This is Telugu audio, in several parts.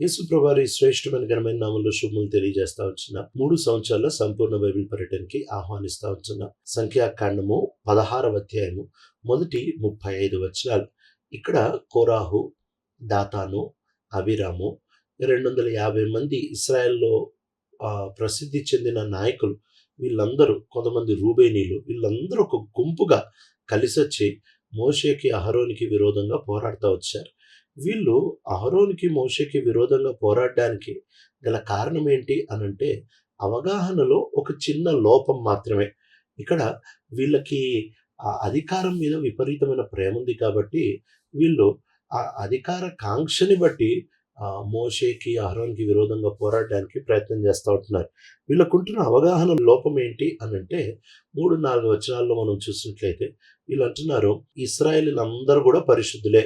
యేసు ప్రభారి శ్రేష్టమైన ఘనమైన నామంలో శుభములు తెలియజేస్తా వచ్చిన మూడు సంవత్సరాల సంపూర్ణ బైబిల్ పర్యటనకి ఆహ్వానిస్తా వచ్చిన సంఖ్యాకాండము పదహారవ అధ్యాయము మొదటి ముప్పై ఐదు వచనాలు. ఇక్కడ కోరాహు దాతాను అభిరాము రెండు వందల యాభై మంది ఇస్రాయెల్లో ప్రసిద్ధి చెందిన నాయకులు. వీళ్ళందరూ కొంతమంది రూబేనీలు. వీళ్ళందరూ ఒక గుంపుగా కలిసొచ్చి మోషేకి అహరోనికి విరోధంగా పోరాడుతూ వచ్చారు. వీళ్ళు అహరోనికి మోషకి విరోధంగా పోరాడడానికి గల కారణం ఏంటి అనంటే అవగాహనలో ఒక చిన్న లోపం మాత్రమే. ఇక్కడ వీళ్ళకి ఆ అధికారం మీద విపరీతమైన ప్రేమ ఉంది కాబట్టి వీళ్ళు ఆ అధికార కాంక్షని బట్టి మోషేకి అహరోన్కి విరోధంగా పోరాడడానికి ప్రయత్నం చేస్తూ ఉంటున్నారు. వీళ్ళకుంటున్న అవగాహన లోపం ఏంటి అని అంటే మూడు నాలుగు వచనాల్లో మనం చూసినట్లయితే వీళ్ళు అంటున్నారు ఇస్రాయేలీలందరూ కూడా పరిశుద్ధులే.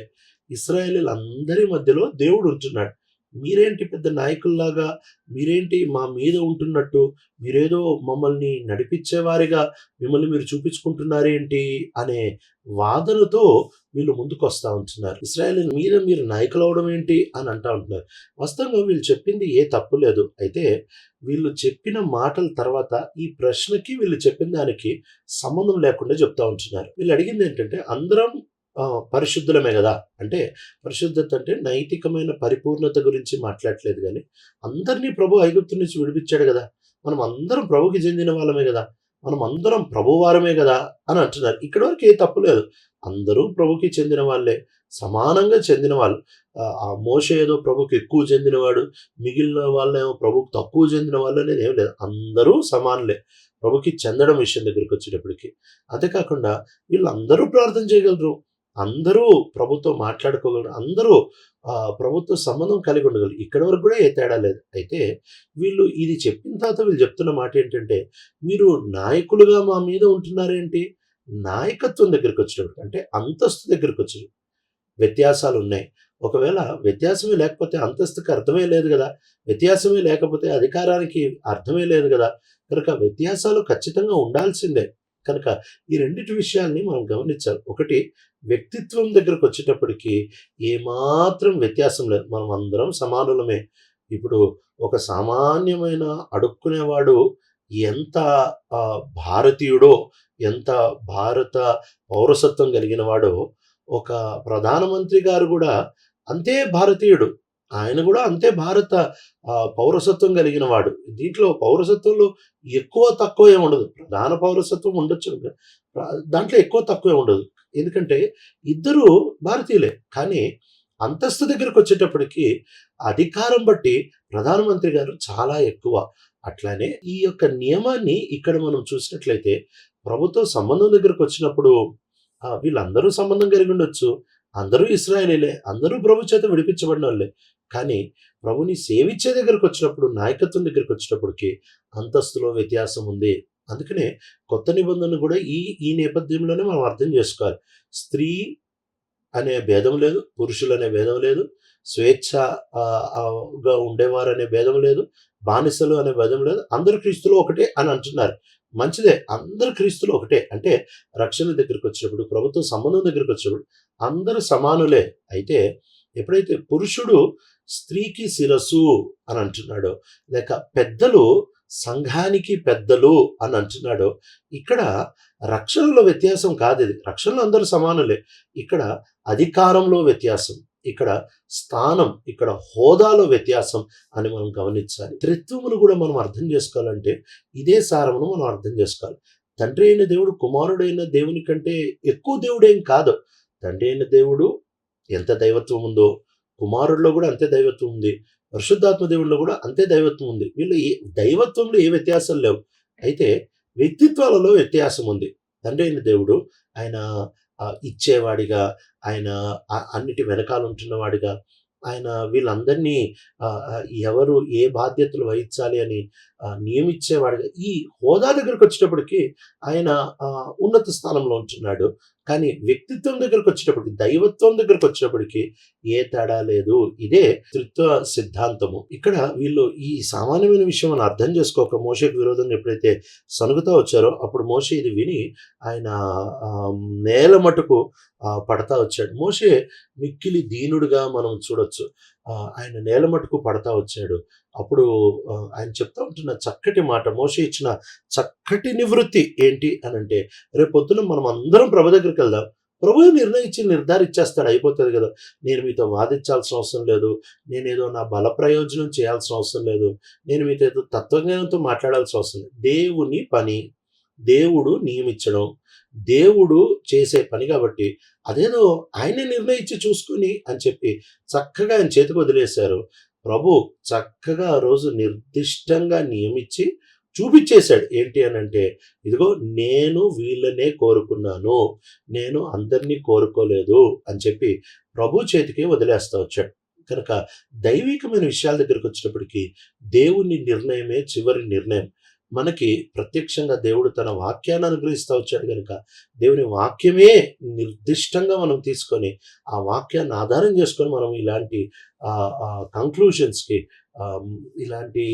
ఇస్రాయేలీలందరి మధ్యలో దేవుడు ఉంటున్నాడు. మీరేంటి పెద్ద నాయకుల్లాగా? మీరేంటి మా మీద ఉంటున్నట్టు? మీరేదో మమ్మల్ని నడిపించేవారిగా మిమ్మల్ని మీరు చూపించుకుంటున్నారేంటి అనే వాదనతో వీళ్ళు ముందుకు వస్తూ ఉంటున్నారు. ఇస్రాయల్ మీద మీరు నాయకులు అవడం ఏంటి? అని అంటా ఉంటున్నారు. వాస్తవంగా వీళ్ళు చెప్పింది ఏ తప్పు లేదు. అయితే వీళ్ళు చెప్పిన మాటల తర్వాత ఈ ప్రశ్నకి వీళ్ళు చెప్పిన దానికి సంబంధం లేకుండా చెప్తా ఉంటున్నారు. వీళ్ళు అడిగింది ఏంటంటే అందరం పరిశుద్ధులమే కదా? అంటే పరిశుద్ధత అంటే నైతికమైన పరిపూర్ణత గురించి మాట్లాడట్లేదు కానీ అందరినీ ప్రభు ఐగుప్తు నుంచి విడిపించాడు కదా? మనం అందరం ప్రభుకి చెందిన వాళ్ళమే కదా? మనం అందరం ప్రభువారమే కదా? అని అంటున్నారు. ఇక్కడ వరకు ఏ తప్పు లేదు. అందరూ ప్రభుకి చెందిన వాళ్ళే. సమానంగా చెందిన వాళ్ళు. ఆ, ఆ మోస ఏదో ప్రభుకి ఎక్కువ చెందినవాడు. మిగిలిన వాళ్ళేమో ప్రభుకి తక్కువ చెందిన వాళ్ళు అనేది ఏం లేదు. అందరూ సమానులే. ప్రభుకి చెందడం విషయం దగ్గరికి వచ్చేటప్పటికి అంతేకాకుండా వీళ్ళందరూ ప్రార్థన చేయగలరు. అందరూ ప్రభుత్వం మాట్లాడుకోగలరు అందరూ ప్రభుత్వ సంబంధం కలిగి ఉండగలరు. ఇక్కడ వరకు కూడా ఏ తేడా లేదు. అయితే వీళ్ళు ఇది చెప్పిన తర్వాత వీళ్ళు చెప్తున్న మాట ఏంటంటే మీరు నాయకులుగా మా మీద ఉంటున్నారేంటి? నాయకత్వం దగ్గరికి వచ్చినప్పుడు అంటే అంతస్తు దగ్గరికి వచ్చి వ్యత్యాసాలు ఉన్నాయి. ఒకవేళ వ్యత్యాసమే లేకపోతే అంతస్తుకి అర్థమే లేదు కదా. వ్యత్యాసమే లేకపోతే అధికారానికి అర్థమే లేదు కదా. కనుక వ్యత్యాసాలు ఖచ్చితంగా ఉండాల్సిందే. కనుక ఈ రెండిటి విషయాల్ని మనం గమనించాలి. ఒకటి వ్యక్తిత్వం దగ్గరకు వచ్చేటప్పటికి ఏమాత్రం వ్యత్యాసం లేదు. మనం అందరం సమానులమే. ఇప్పుడు ఒక సామాన్యమైన అడుక్కునేవాడు ఎంత భారతీయుడో ఎంత భారత పౌరసత్వం కలిగిన వాడో ఒక ప్రధానమంత్రి గారు కూడా అంతే భారతీయుడు. ఆయన కూడా అంతే భారత పౌరసత్వం కలిగిన వాడు. దీంట్లో పౌరసత్వంలో ఎక్కువ తక్కువ ఏమి ఉండదు. ప్రధాన పౌరసత్వం ఉండొచ్చు. దాంట్లో ఎక్కువ తక్కువ ఉండదు. ఎందుకంటే ఇద్దరు భారతీయులే. కానీ అంతస్తు దగ్గరకు వచ్చేటప్పటికి అధికారం బట్టి ప్రధానమంత్రి గారు చాలా ఎక్కువ. అట్లానే ఈ యొక్క నియమాన్ని ఇక్కడ మనం చూసినట్లయితే ప్రభుత్వ సంబంధం దగ్గరకు వచ్చినప్పుడు వీళ్ళందరూ సంబంధం కలిగి ఉండొచ్చు. అందరూ ఇస్రాయలీలే. అందరూ ప్రభు చేత విడిపించబడిన వాళ్ళే. కానీ ప్రభుని సేవించే దగ్గరకు వచ్చినప్పుడు నాయకత్వం దగ్గరకు వచ్చినప్పటికి అంతస్తులో వ్యత్యాసం ఉంది. అందుకనే కొత్త నిబంధన కూడా ఈ ఈ నేపథ్యంలోనే మనం అర్థం చేసుకోవాలి. స్త్రీ అనే భేదం లేదు పురుషులు అనే భేదం లేదు స్వేచ్ఛగా ఉండేవారు అనే భేదం లేదు బానిసలు అనే భేదం లేదు అందరు క్రీస్తులు ఒకటే అని అంటున్నారు. మంచిదే అందరు క్రీస్తులు ఒకటే. అంటే రక్షణ దగ్గరికి వచ్చినప్పుడు ప్రభుత్వ సంబంధం దగ్గరికి వచ్చినప్పుడు అందరూ సమానులే. అయితే ఎప్పుడైతే పురుషుడు స్త్రీకి శిరస్సు అని అంటున్నాడు. లేక పెద్దలు సంఘానికి పెద్దలు అని అంటున్నాడు. ఇక్కడ రక్షణలో వ్యత్యాసం కాదు ఇది. రక్షణలో అందరూ సమానులే. ఇక్కడ అధికారంలో వ్యత్యాసం. ఇక్కడ స్థానం ఇక్కడ హోదాలో వ్యత్యాసం అని మనం గమనించాలి. త్రిత్వమును కూడా మనం అర్థం చేసుకోవాలంటే ఇదే సారమును మనం అర్థం చేసుకోవాలి. తండ్రి అయిన దేవుడు కుమారుడైన దేవుని కంటే ఎక్కువ దేవుడేం కాదు. తండ్రి అయిన దేవుడు ఎంత దైవత్వం ఉందో కుమారుల్లో కూడా అంతే దైవత్వం ఉంది. పరిశుద్ధాత్మ దేవుల్లో కూడా అంతే దైవత్వం ఉంది. వీళ్ళు ఏ దైవత్వంలో ఏ వ్యత్యాసం లేవు. అయితే వ్యక్తిత్వాలలో వ్యత్యాసం ఉంది. తండ్రి అయిన దేవుడు ఆయన ఇచ్చేవాడిగా ఆయన అన్నిటి వెనకాల ఉంటున్నవాడిగా ఆయన వీళ్ళందరినీ ఎవరు ఏ బాధ్యతలు వహించాలి అని నియమించేవాడిగా ఈ హోదా దగ్గరకు వచ్చేటప్పటికి ఆయన ఉన్నత స్థానంలో ఉంటున్నాడు. కానీ వ్యక్తిత్వం దగ్గరకు వచ్చేటప్పటికి దైవత్వం దగ్గరకు వచ్చేటప్పటికి ఏ తేడా లేదు. ఇదే త్రిత్వ సిద్ధాంతము. ఇక్కడ వీళ్ళు ఈ సామాన్యమైన విషయం మనం అర్థం చేసుకోక మోషకు విరోధం ఎప్పుడైతే సనుగుతా వచ్చారో అప్పుడు మోషే ఇది విని ఆయన నేల మటుకు పడతా వచ్చాడు. మోషే మిక్కిలి దీనుడుగా మనం చూడొచ్చు. ఆయన నేల మటుకు పడతా వచ్చాడు. అప్పుడు ఆయన చెప్తా ఉంటున్న చక్కటి మాట మోస ఇచ్చిన చక్కటి నివృత్తి ఏంటి అని అంటే రేపు పొద్దున మనం అందరం ప్రభు దగ్గరికి వెళ్దాం. ప్రభు నిర్ణయించి నిర్ధారించేస్తాడు అయిపోతుంది కదా. నేను మీతో వాదించాల్సిన అవసరం లేదు. నేనేదో నా బల ప్రయోజనం చేయాల్సిన అవసరం లేదు. నేను మీతో ఏదో తత్వజ్ఞానంతో మాట్లాడాల్సిన అవసరం లేదు. దేవుని పని దేవుడు నియమించడం. దేవుడు చేసే పని కాబట్టి అదేదో ఆయనే నిర్ణయించి చూసుకుని అని చెప్పి చక్కగా ఆయన చేతికి వదిలేశారు. ప్రభు చక్కగా ఆ రోజు నిర్దిష్టంగా నియమించి చూపించేశాడు. ఏంటి అని అంటే ఇదిగో నేను వీళ్ళనే కోరుకున్నాను నేను అందరినీ కోరుకోలేదు అని చెప్పి ప్రభు చేతికి వదిలేస్తా వచ్చాడు. కనుక దైవికమైన విషయాల దగ్గరికి వచ్చినప్పటికీ దేవుని నిర్ణయమే చివరి నిర్ణయం. మనకి ప్రత్యక్షంగా దేవుడు తన వాక్యాన్ని అనుగ్రహిస్తూ వచ్చాడు కనుక దేవుని వాక్యమే నిర్దిష్టంగా మనం తీసుకొని ఆ వాక్యాన్ని ఆధారం చేసుకొని మనం ఇలాంటి కంక్లూషన్స్కి ఇలాంటి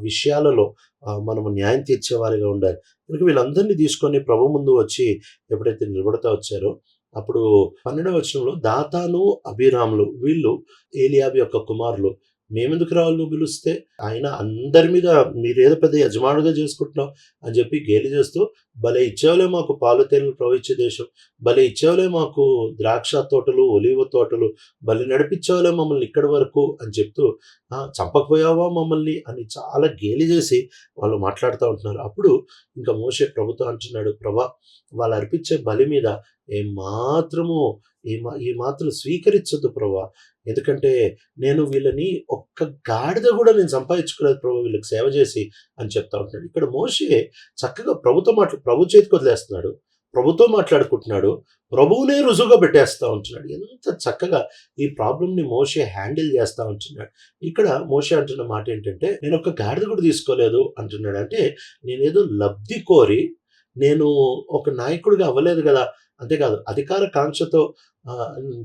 విషయాలలో మనం మనము న్యాయం తీర్చేవారిగా ఉండాలి. కనుక వీళ్ళందరినీ తీసుకొని ప్రభు ముందు వచ్చి ఎప్పుడైతే నిలబడతా వచ్చారో అప్పుడు పన్నెండవ వచనంలో దాతాను అభిరాములు వీళ్ళు ఏలియాబి యొక్క కుమారులు మేమెందుకు రాళ్ళు నువ్వు పిలిస్తే? ఆయన అందరి మీద మీరేదో పెద్ద యజమానుగా చేసుకుంటున్నావు అని చెప్పి గేలి చేస్తూ భలే ఇచ్చేవలే మాకు పాలు తేనెలు ప్రవహించే దేశం. భలే ఇచ్చేవలే మాకు ద్రాక్ష తోటలు ఒలివ తోటలు. భలే నడిపించేవలే మమ్మల్ని ఇక్కడి వరకు అని చెప్తూ చంపకపోయావా మమ్మల్ని? అని చాలా గేలి చేసి వాళ్ళు మాట్లాడుతూ ఉంటున్నారు. అప్పుడు ఇంకా మోసే ప్రభుత్వం అంటున్నాడు ప్రభా వాళ్ళు అర్పించే బలి మీద ఏ మాత్రము ఈ మా ఈ మాత్రం స్వీకరించదు ప్రభా. ఎందుకంటే నేను వీళ్ళని ఒక్క గాడిద కూడా నేను సంపాదించుకోలేదు ప్రభు వీళ్ళకి సేవ చేసి అని చెప్తా ఉంటాడు ఇక్కడ మోషే చక్కగా ప్రభుతో మాట్లా ప్రభు చేతికి వదిలేస్తున్నాడు. ప్రభుతో మాట్లాడుకుంటున్నాడు. ప్రభువునే రుజువుగా పెట్టేస్తూ ఉంటున్నాడు. ఎంత చక్కగా ఈ ప్రాబ్లమ్ని మోషే హ్యాండిల్ చేస్తూ ఉంటున్నాడు. ఇక్కడ మోషే అంటున్న మాట ఏంటంటే నేను ఒక గాడిద కూడా తీసుకోలేదు అంటున్నాడు. అంటే నేనేదో లబ్ధి కోరి నేను ఒక నాయకుడిగా అవ్వలేదు కదా అంతేకాదు అధికార కాంక్షతో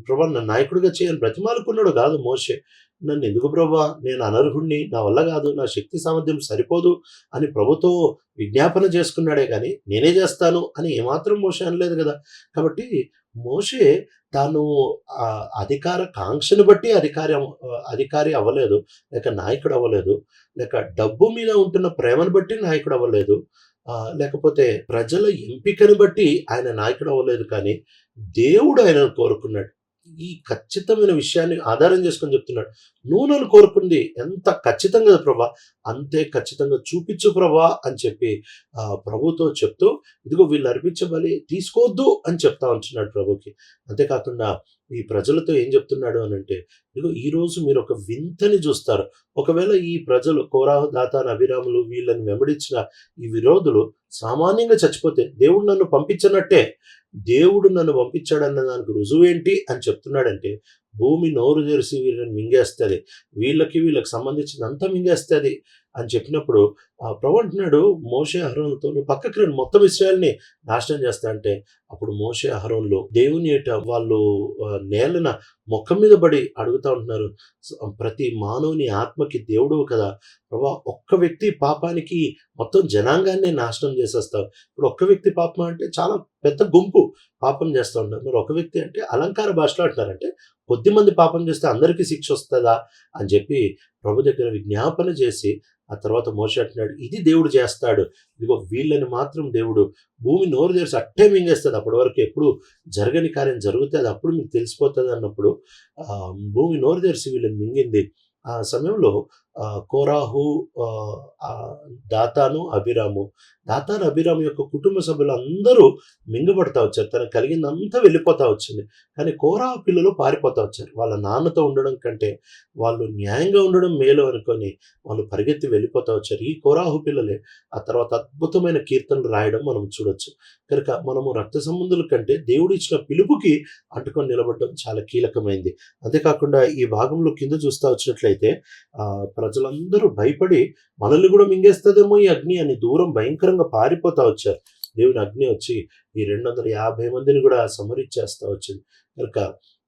ప్రభా నన్ను నాయకుడిగా చేయని బ్రతిమాలుకున్నాడు కాదు మోషే. నన్ను ఎందుకు ప్రభా నేను అనర్హుణ్ణి నా వల్ల కాదు నా శక్తి సామర్థ్యం సరిపోదు అని ప్రభుతో విజ్ఞాపన చేసుకున్నాడే కానీ నేనే చేస్తాను అని ఏమాత్రం మోషే అనలేదు కదా. కాబట్టి మోషే తాను అధికార కాంక్షను బట్టి అధికారి అధికారి అవ్వలేదు లేక నాయకుడు అవ్వలేదు లేక డబ్బు మీద ఉంటున్న ప్రేమను బట్టి నాయకుడు అవ్వలేదు లేకపోతే ప్రజల ఎంపికను బట్టి ఆయన నాయకుడు అవ్వలేదు కానీ దేవుడు ఆయనను కోరుకున్నాడు. ఈ ఖచ్చితమైన విషయాన్ని ఆధారం చేసుకొని చెప్తున్నాడు. నువ్వు నన్ను కోరుకుంది ఎంత ఖచ్చితంగా ప్రభా? అంతే ఖచ్చితంగా చూపించు ప్రభా అని చెప్పి ప్రభుతో చెప్తూ ఇదిగో వీళ్ళు అర్పించబలి తీసుకోవద్దు అని చెప్తా ఉంటున్నాడు ప్రభుకి. అంతేకాకుండా ఈ ప్రజలతో ఏం చెప్తున్నాడు అని అంటే ఇదిగో ఈరోజు మీరు ఒక వింతని చూస్తారు. ఒకవేళ ఈ ప్రజలు కోరాహు దాతాన్ అభిరాములు వీళ్ళని వెంబడించిన ఈ విరోధులు సామాన్యంగా చచ్చిపోతే దేవుడు నన్ను పంపించనట్టే. దేవుడు నన్ను పంపించాడన్న దానికి రుజువేంటి అని చెప్తున్నాడంటే భూమి నోరు తెరిసి వీళ్ళని మింగేస్తుంది. వీళ్ళకి వీళ్ళకి సంబంధించినంతా మింగేస్తుంది. అని చెప్పినప్పుడు ప్రభు అంటున్నాడు మోషే అహరోన్తో నువ్వు పక్కకి రండి మొత్తం ఇస్రాయల్ని నాశనం చేస్తా అంటే అప్పుడు మోషే అహరోన్లు దేవుని ఏట వాళ్ళు నేలన మొక్క మీద పడి అడుగుతా ఉంటున్నారు ప్రతి మానవుని ఆత్మకి దేవుడు కదా ప్రభా ఒక్క వ్యక్తి పాపానికి మొత్తం జనాంగాన్ని నాశనం చేసేస్తావు ఇప్పుడు ఒక్క వ్యక్తి పాపం అంటే చాలా పెద్ద గుంపు పాపం చేస్తూ ఉంటారు మరి ఒక వ్యక్తి అంటే అలంకార భాషలో అంటున్నారంటే కొద్ది మంది పాపం చేస్తే అందరికీ శిక్ష వస్తుందా? అని చెప్పి ప్రభు దగ్గర విజ్ఞాపన చేసి ఆ తర్వాత మోసే అంటున్నాడు ఇది దేవుడు చేస్తాడు. ఇదిగో వీళ్ళని మాత్రం దేవుడు భూమి నోరు తెరిచి అట్టే మింగేస్తుంది అప్పటి వరకు ఎప్పుడు జరగని కార్యం జరుగుతుంది అప్పుడు మీకు తెలిసిపోతుంది అన్నప్పుడు భూమి నోరు తెరిచి వీళ్ళని మింగింది. ఆ సమయంలో కోరాహు దాతాను అభిరాము. దాతాను అభిరాము యొక్క కుటుంబ సభ్యులు అందరూ మింగబడతా వచ్చారు. తనకు కలిగిందంతా వెళ్ళిపోతా వచ్చింది. కానీ కోరాహు పిల్లలు పారిపోతా వచ్చారు. వాళ్ళ నాన్నతో ఉండడం కంటే వాళ్ళు న్యాయంగా ఉండడం మేలు అనుకొని వాళ్ళు పరిగెత్తి వెళ్ళిపోతా వచ్చారు. ఈ కోరాహు పిల్లలే ఆ తర్వాత అద్భుతమైన కీర్తనలు రాయడం మనం చూడొచ్చు. కనుక మనము రక్త సంబంధుల కంటే దేవుడు ఇచ్చిన పిలుపుకి అంటుకొని నిలబడడం చాలా కీలకమైంది. అంతేకాకుండా ఈ భాగంలో కింద చూస్తా వచ్చినట్లయితే ఆ ప్రజలందరూ భయపడి మనల్ని కూడా మింగేస్తుందేమో ఈ అగ్ని అని దూరం భయంకరంగా పారిపోతా వచ్చారు. దేవుని అగ్ని వచ్చి ఈ రెండు వందల యాభై మందిని కూడా సమరిచ్చేస్తా వచ్చింది. కనుక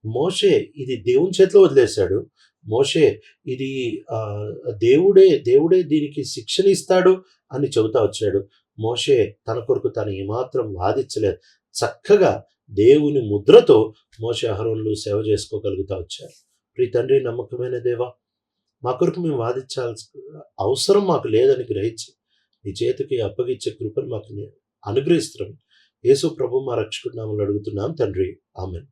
మోషే ఇది దేవుని చేతిలో వదిలేశాడు. మోషే ఇది ఆ, దేవుడే దేవుడే దీనికి శిక్షణ ఇస్తాడు అని చెబుతా వచ్చాడు. మోషే తన కొరకు తను ఏమాత్రం వాదించలేదు. చక్కగా దేవుని ముద్రతో మోషే అహరోన్లు సేవ చేసుకోగలుగుతా వచ్చారు. ప్రీ తండ్రి నమ్మకమైన దేవా మా కొరకు మేము వాదించాల్సిన అవసరం మాకు లేదని గ్రహించి నీ చేతికి అప్పగించే కృపను మాకు అనుగ్రహిస్తున్నాం. యేసు ప్రభు మా రక్షకుడు నామలు అడుగుతున్నాం. తండ్రి ఆమెన్.